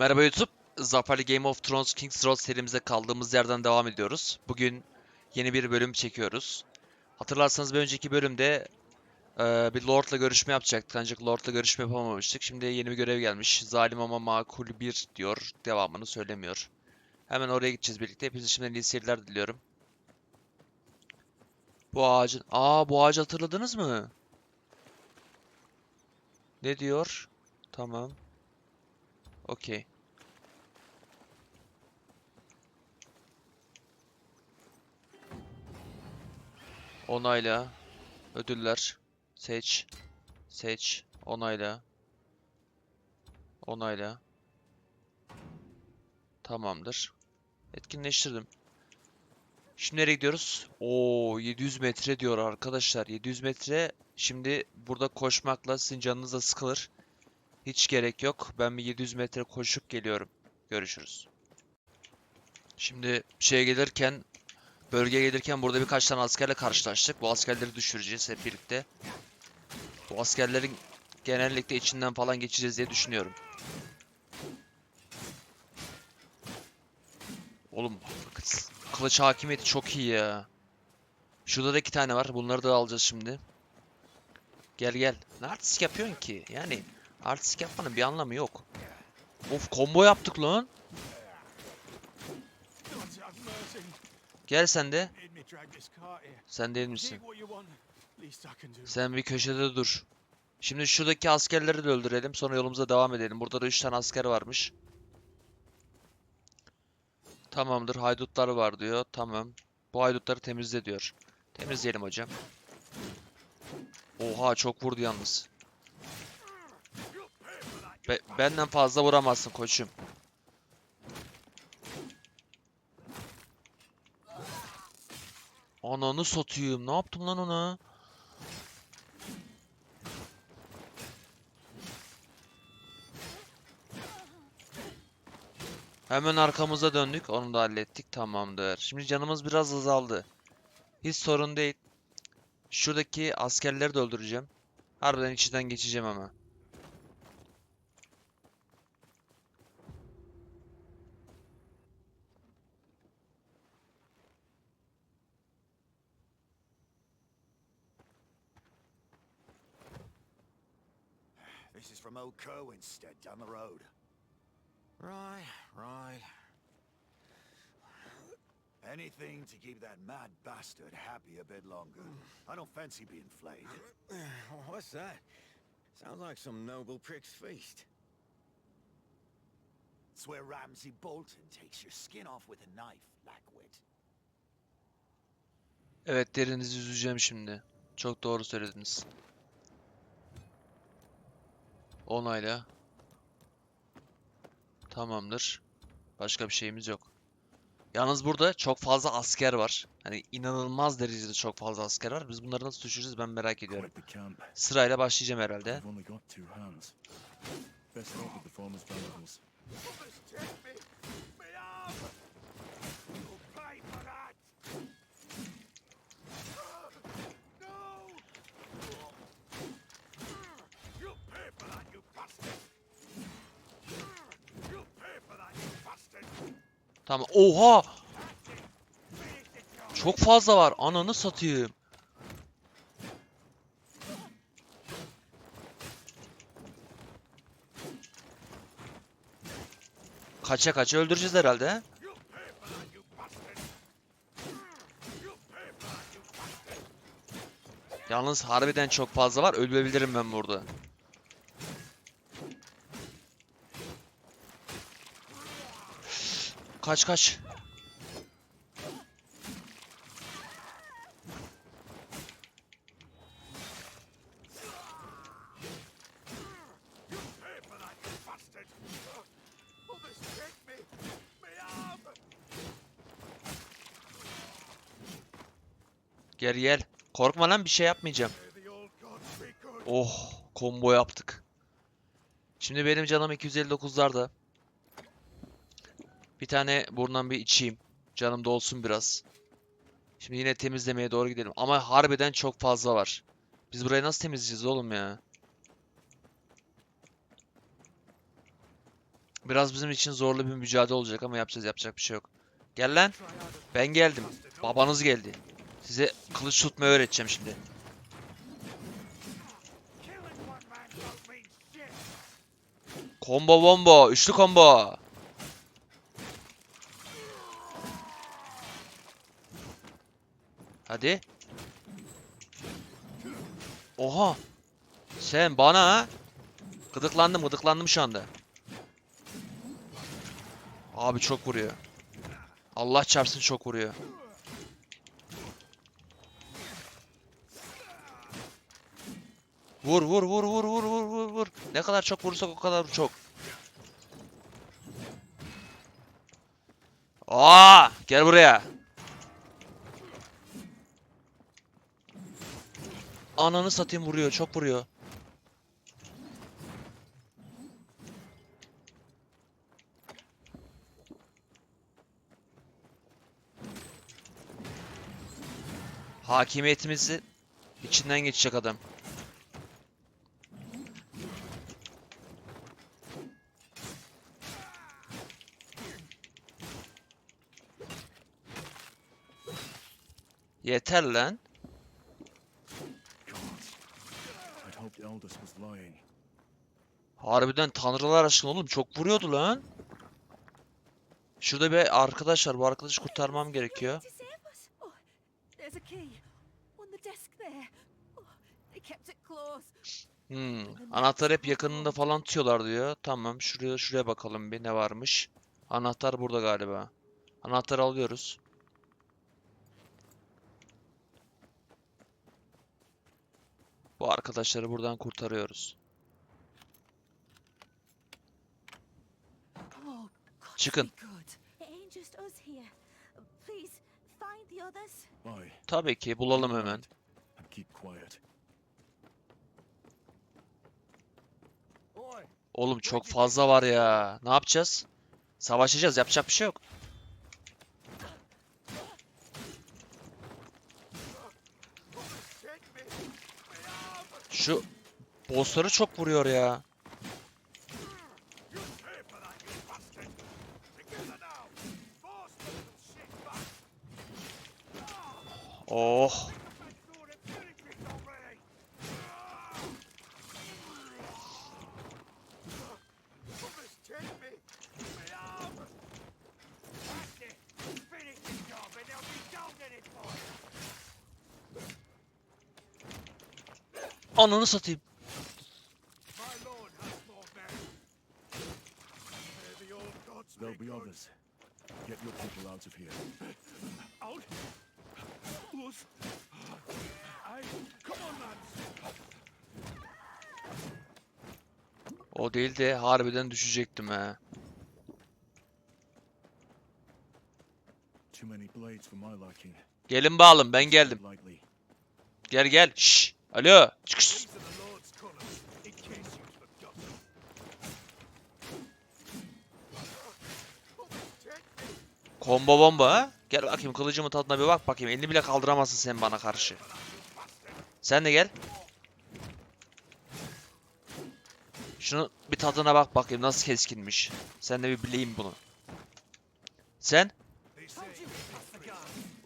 Merhaba YouTube. Zaferli Game of Thrones King's Road serimize kaldığımız yerden devam ediyoruz. Bugün yeni bir bölüm çekiyoruz. Hatırlarsanız bir önceki bölümde eee, bir Lord'la görüşme yapacaktık ancak Lord'la görüşme yapamamıştık. Şimdi yeni bir görev gelmiş. Zalim ama makul bir diyor. Devamını söylemiyor. Hemen oraya gideceğiz birlikte. Hepinize şimdiden iyi seyirler diliyorum. Bu ağacın... Aa bu ağacı hatırladınız mı? Ne diyor? Tamam. Okey. Onayla. Ödüller. Seç. Seç. Onayla. Onayla. Tamamdır. Etkinleştirdim. Şimdi nereye gidiyoruz? Oo 700 metre diyor arkadaşlar. 700 metre. Şimdi burada koşmakla sizin canınız da sıkılır. Hiç gerek yok. Ben bir 700 metre koşup geliyorum. Görüşürüz. Şimdi şeye gelirken, bölgeye gelirken burada birkaç tane askerle karşılaştık. Bu askerleri düşüreceğiz hep birlikte. Bu askerlerin genellikle içinden falan geçeceğiz diye düşünüyorum. Oğlum kılıç hakimiyeti çok iyi ya. Şurada da iki tane var. Bunları da alacağız şimdi. Gel gel. Ne artistik yapıyorsun ki? Yani artistik yapmanın bir anlamı yok. Of combo yaptık lan. Gel sen de. Sen değil misin? Sen bir köşede dur. Şimdi şuradaki askerleri de öldürelim. Sonra yolumuza devam edelim. Burada da 3 tane asker varmış. Tamamdır. Haydutlar var diyor. Tamam. Bu haydutları temizle diyor. Temizleyelim hocam. Oha çok vurdu yalnız. Be- benden fazla vuramazsın koçum. Ananı satayım. Ne yaptım lan ona? Hemen arkamıza döndük. Onu da hallettik. Tamamdır. Şimdi canımız biraz azaldı. Hiç sorun değil. Şuradaki askerleri de öldüreceğim. Harbiden içinden geçeceğim ama. This is from Old Kerwinstead down the road. Right, right. Anything to keep that mad bastard happy a bit longer. I don't fancy being flayed. What's that? Sounds like some noble prick's feast. It's where Ramsay Bolton takes your skin off with a knife, Lackwit. Evet derinizi üzeceğim şimdi. Çok doğru söylediniz. Onayla. Tamamdır. Başka bir şeyimiz yok. Yalnız burada çok fazla asker var. Hani inanılmaz derecede çok fazla asker var. Biz bunları nasıl düşüreceğiz ben merak ediyorum. Sırayla başlayacağım herhalde. I've only got two hands. Best not with the farmer's valuables. Take me! Me arm! You'll pay for that! No! You'll pay for that, you bastard! You'll pay for that, you bastard! Tamam. Oha! Çok fazla var. Ananı satayım. Kaça kaça öldüreceğiz herhalde. he? Yalnız harbiden çok fazla var. Ölebilirim ben burada. Kaç kaç. Gel gel. Korkma lan bir şey yapmayacağım. Oh, combo yaptık. Şimdi benim canım 259'larda. Bir tane buradan bir içeyim. Canım dolsun biraz. Şimdi yine temizlemeye doğru gidelim. Ama harbiden çok fazla var. Biz burayı nasıl temizleyeceğiz oğlum ya? Biraz bizim için zorlu bir mücadele olacak ama yapacağız yapacak bir şey yok. Gel lan. Ben geldim. Babanız geldi. Size kılıç tutmayı öğreteceğim şimdi. Combo bombo. Üçlü combo. Hadi. Oha. Sen bana? Gıdıklandım gıdıklandım şu anda. Abi çok vuruyor. Allah çarpsın çok vuruyor. Vur vur vur vur vur vur vur vur. Ne kadar çok vurursak o kadar çok. Aa, gel buraya. Ananı satayım vuruyor, çok vuruyor. Hakimiyetimizi içinden geçecek adam. Yeter lan. Harbiden tanrılar aşkına oğlum çok vuruyordu lan. Şurada bir arkadaş var. Bu arkadaşı kurtarmam gerekiyor. Oh. Hmm. Anahtar hep yakınında falan tutuyorlar diyor. Tamam. Şuraya şuraya bakalım bir ne varmış. Anahtar burada galiba. Anahtarı alıyoruz. Bu arkadaşları buradan kurtarıyoruz. Çıkın. Tabii ki bulalım hemen. Oğlum çok fazla var ya. Ne yapacağız? Savaşacağız. Yapacak bir şey yok. take me. My arm. Şu bossları çok vuruyor ya. You pay for that, you bastard. Together now. Force the little shit back. Oh. Make sure it finishes already. Others take me. My arm. That's it. Finish the job and there'll be gold in it for you. Ananı satayım. My lord has more men. May the There'll be good. others. Get your people out of here. Out. Us. Aye. Come on, lads. O değil de harbiden düşecektim liking. Gelin bağalım ben geldim. Gel gel. Şş. Alo. Çıkış. Combo bomba ha. Gel bakayım kılıcımın tadına bir bak bakayım. Elini bile kaldıramazsın sen bana karşı. Sen de gel. Şunu bir tadına bak bakayım nasıl keskinmiş. Sen de bir bileyim bunu. Sen? They say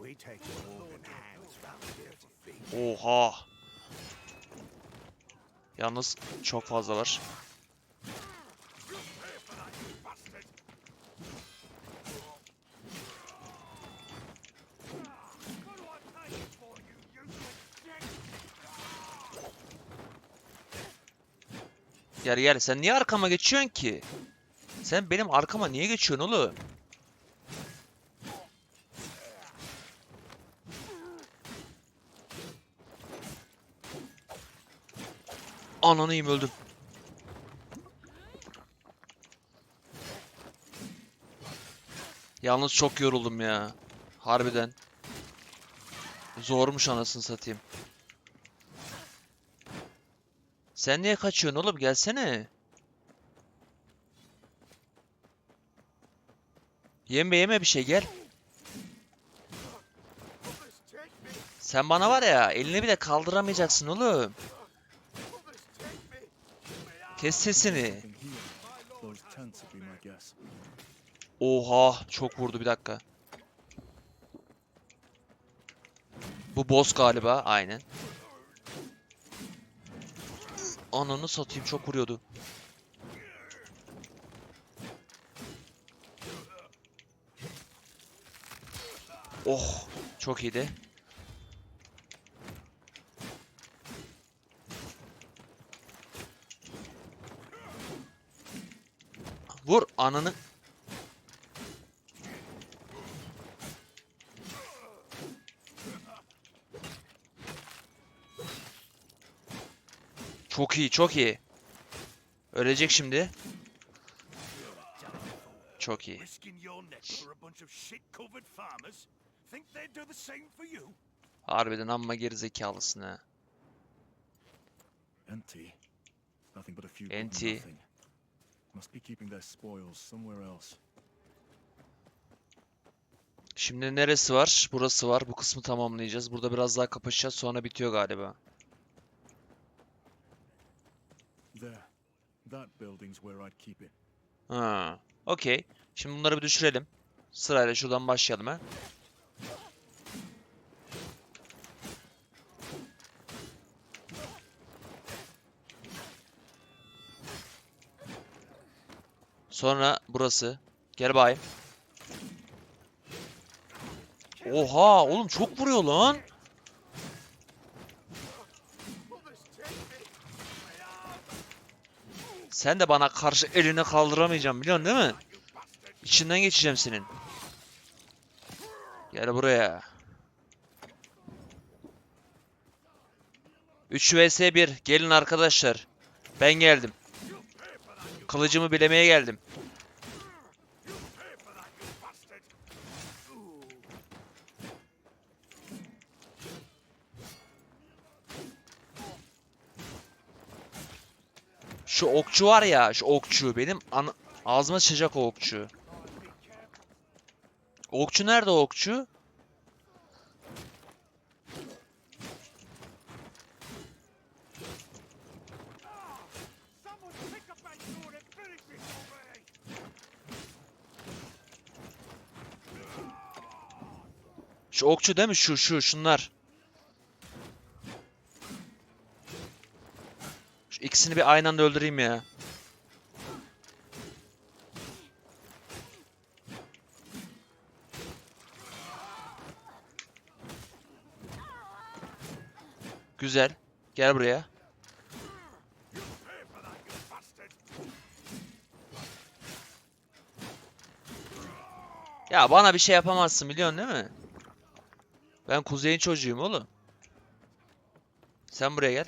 we take the war in hands round here to feed. Oha. Yalnız çok fazla var. Gel gel sen niye arkama geçiyorsun ki? Sen benim arkama niye geçiyorsun oğlum? Ananı yiyeyim öldüm. Yalnız çok yoruldum ya. Harbiden. Zormuş anasını satayım. Sen niye kaçıyorsun oğlum? Gelsene. Yeme yeme bir şey gel. Sen bana var ya elini bile kaldıramayacaksın oğlum. Others take me. Kes sesini. Nothing here. My lord Those tents would be my guess. Oha çok vurdu bir dakika. Bu boss galiba aynen. Ananı satayım çok vuruyordu. Oh çok iyiydi. Vur ananı. Çok iyi, çok iyi. Ölecek şimdi. Çok iyi. Harbiden amma gerizekalısın ha. Empty. Must be keeping their spoils somewhere else. Şimdi neresi var? Burası var. Bu kısmı tamamlayacağız. Burada biraz daha kapışacağız. Sonra bitiyor galiba. There. That building's where I'd keep it. Ha. Okey. Şimdi bunları bir düşürelim. Sırayla şuradan başlayalım ha. Sonra burası. Gel bayım. Oha oğlum çok vuruyor lan. Sen de bana karşı elini kaldıramayacaksın biliyorsun değil mi? İçinden geçeceğim senin. Gel buraya. 3 vs 1. Gelin arkadaşlar. Ben geldim. Kılıcımı bilemeye geldim. Şu okçu var ya, şu okçu benim an ağzıma sıçacak o okçu. Okçu nerede okçu? Şu okçu değil mi? Şu şu şunlar. Şu ikisini bir aynı anda öldüreyim ya. Güzel. Gel buraya. Ya bana bir şey yapamazsın biliyorsun değil mi? Ben kuzeyin çocuğuyum oğlum. Sen buraya gel.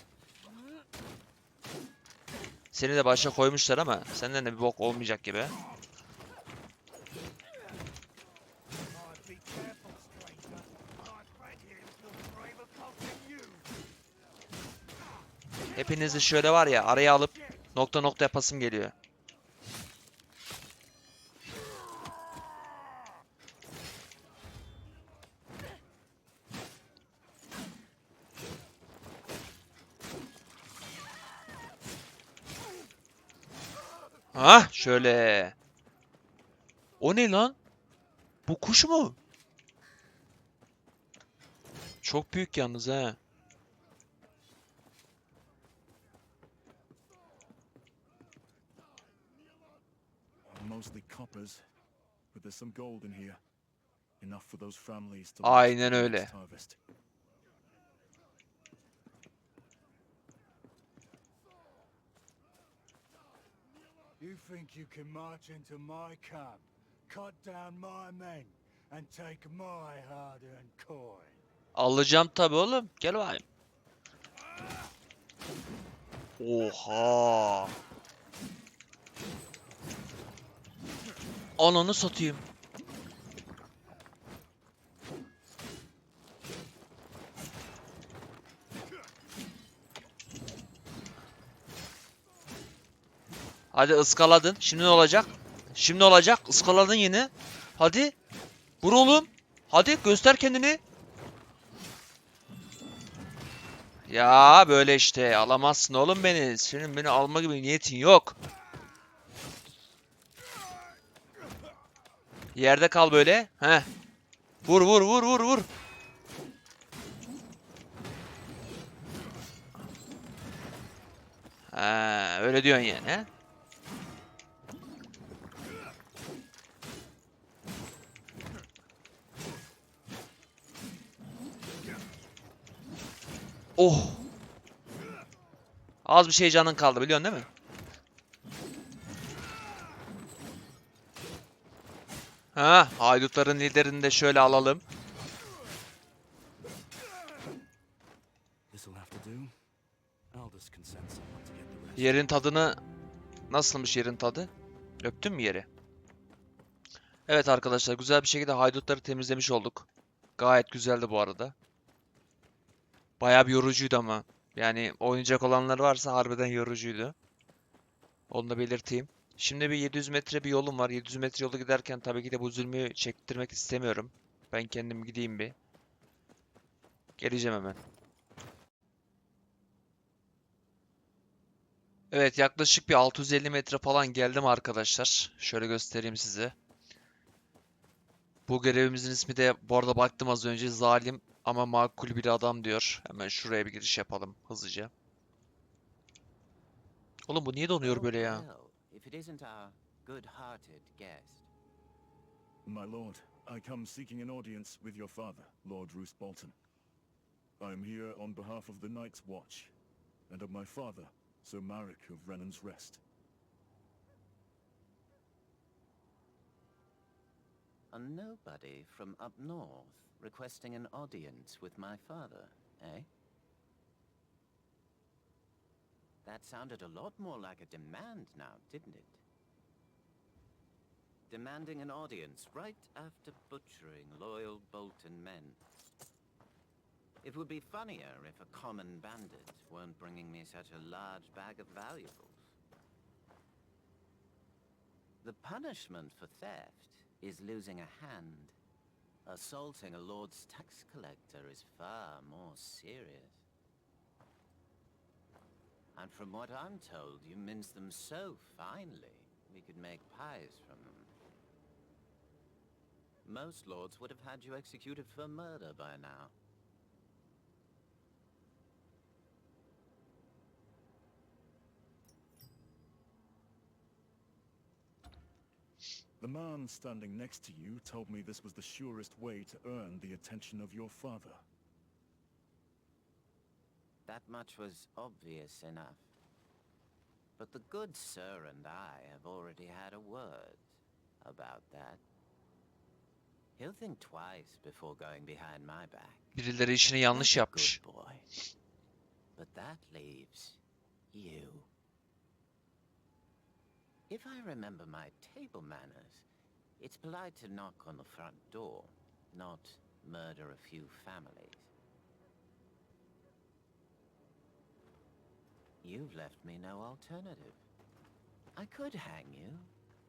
Seni de başa koymuşlar ama senden de bir bok olmayacak gibi. Hepinizi şöyle var ya araya alıp nokta nokta yapasım geliyor. Ha şöyle. O ne lan? Bu kuş mu? Çok büyük yalnız ha. Mostly coppers, but there's some gold in here. Enough for those families to Aynen last the öyle. next harvest. You think you can march into my camp, cut down my men, and take my hard-earned coin? Alacağım tabi oğlum. Gel bakayım. Oha. Ananı satayım. Hadi ıskaladın. Şimdi ne olacak? Şimdi olacak? Iskaladın yine. Hadi. Vur oğlum. Hadi göster kendini. Ya böyle işte alamazsın oğlum beni. Senin beni alma gibi niyetin yok. Yerde kal böyle. Heh. Vur vur vur vur vur. Ha, öyle diyorsun yani he? Oh. Az bir şey canın kaldı biliyorsun değil mi? Ha, haydutların liderini de şöyle alalım. Yerin tadını nasılmış yerin tadı? Öptün mü yeri? Evet arkadaşlar güzel bir şekilde haydutları temizlemiş olduk. Gayet güzeldi bu arada. Bayağı bir yorucuydu ama. Yani oynayacak olanlar varsa harbiden yorucuydu. Onu da belirteyim. Şimdi bir 700 metre bir yolum var. 700 metre yolu giderken tabii ki de bu zulmü çektirmek istemiyorum. Ben kendim gideyim bir. Geleceğim hemen. Evet yaklaşık bir 650 metre falan geldim arkadaşlar. Şöyle göstereyim size. Bu görevimizin ismi de bu arada baktım az önce zalim ama makul bir adam diyor. Hemen şuraya bir giriş yapalım hızlıca. Oğlum bu niye donuyor böyle ya? My lord, I come seeking an audience with your father, Lord Roose Bolton. I am here on behalf of the Night's Watch, and of my father, Sir Marek of Renan's Rest. A nobody from up north requesting an audience with my father, eh? That sounded a lot more like a demand now, didn't it? Demanding an audience right after butchering loyal Bolton men. It would be funnier if a common bandit weren't bringing me such a large bag of valuables. The punishment for theft is losing a hand. Assaulting a lord's tax collector is far more serious. And from what I'm told, you mince them so finely, we could make pies from them. Most lords would have had you executed for murder by now. The man standing next to you told me this was the surest way to earn the attention of your father. That much was obvious enough. But the good sir and I have already had a word about that. He'll think twice before going behind my back. Birileri işini yanlış Like yapmış. Good boy. But that leaves you. If I remember my table manners, it's polite to knock on the front door, not murder a few families. You've left me no alternative. I could hang you,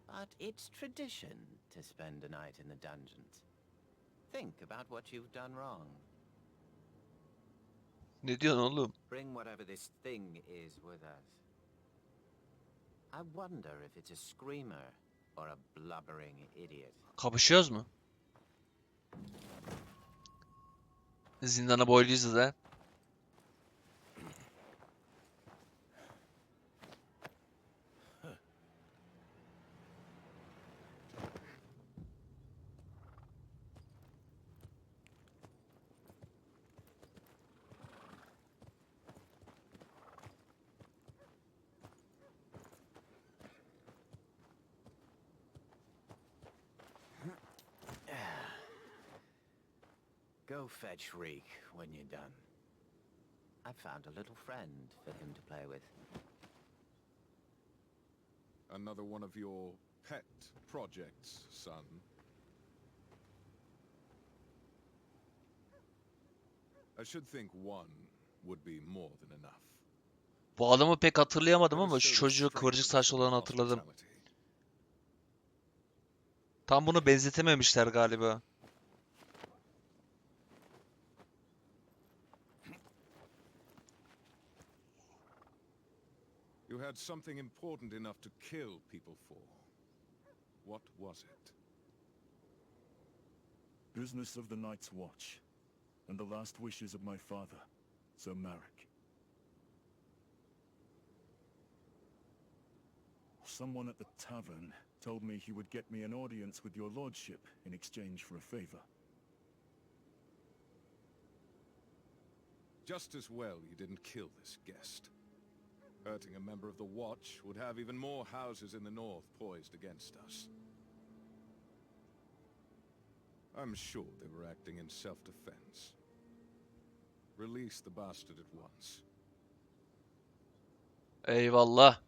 but it's tradition to spend a night in the dungeons. Think about what you've done wrong. Ne diyorsun oğlum? Bring whatever this thing is with us. I wonder if it's a screamer or a blubbering idiot. Kapışıyoruz mu? Zindana boyluyuz da. Go fetch Reek when you're done. I found a little friend for him to play with. Another one of your pet projects, son. I should think one would be more than enough. Bu adamı pek hatırlayamadım ama şu çocuğu kıvırcık saçlı olanı hatırladım. Tam bunu benzetememişler galiba. Had something important enough to kill people for. What was it? Business of the Night's Watch, and the last wishes of my father, Sir Marek. Someone at the tavern told me he would get me an audience with your lordship in exchange for a favor. Just as well you didn't kill this guest. Hurting a member of the Watch would have even more houses in the north poised against us. I'm sure they were acting in self-defense. Release the bastard at once. Eyvallah.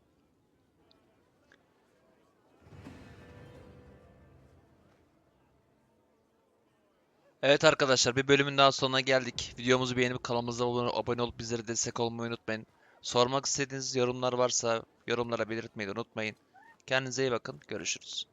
Evet arkadaşlar bir bölümün daha sonuna geldik. Videomuzu beğenip kanalımıza abone olup bizlere destek olmayı unutmayın. Sormak istediğiniz yorumlar varsa yorumlara belirtmeyi unutmayın. Kendinize iyi bakın. Görüşürüz.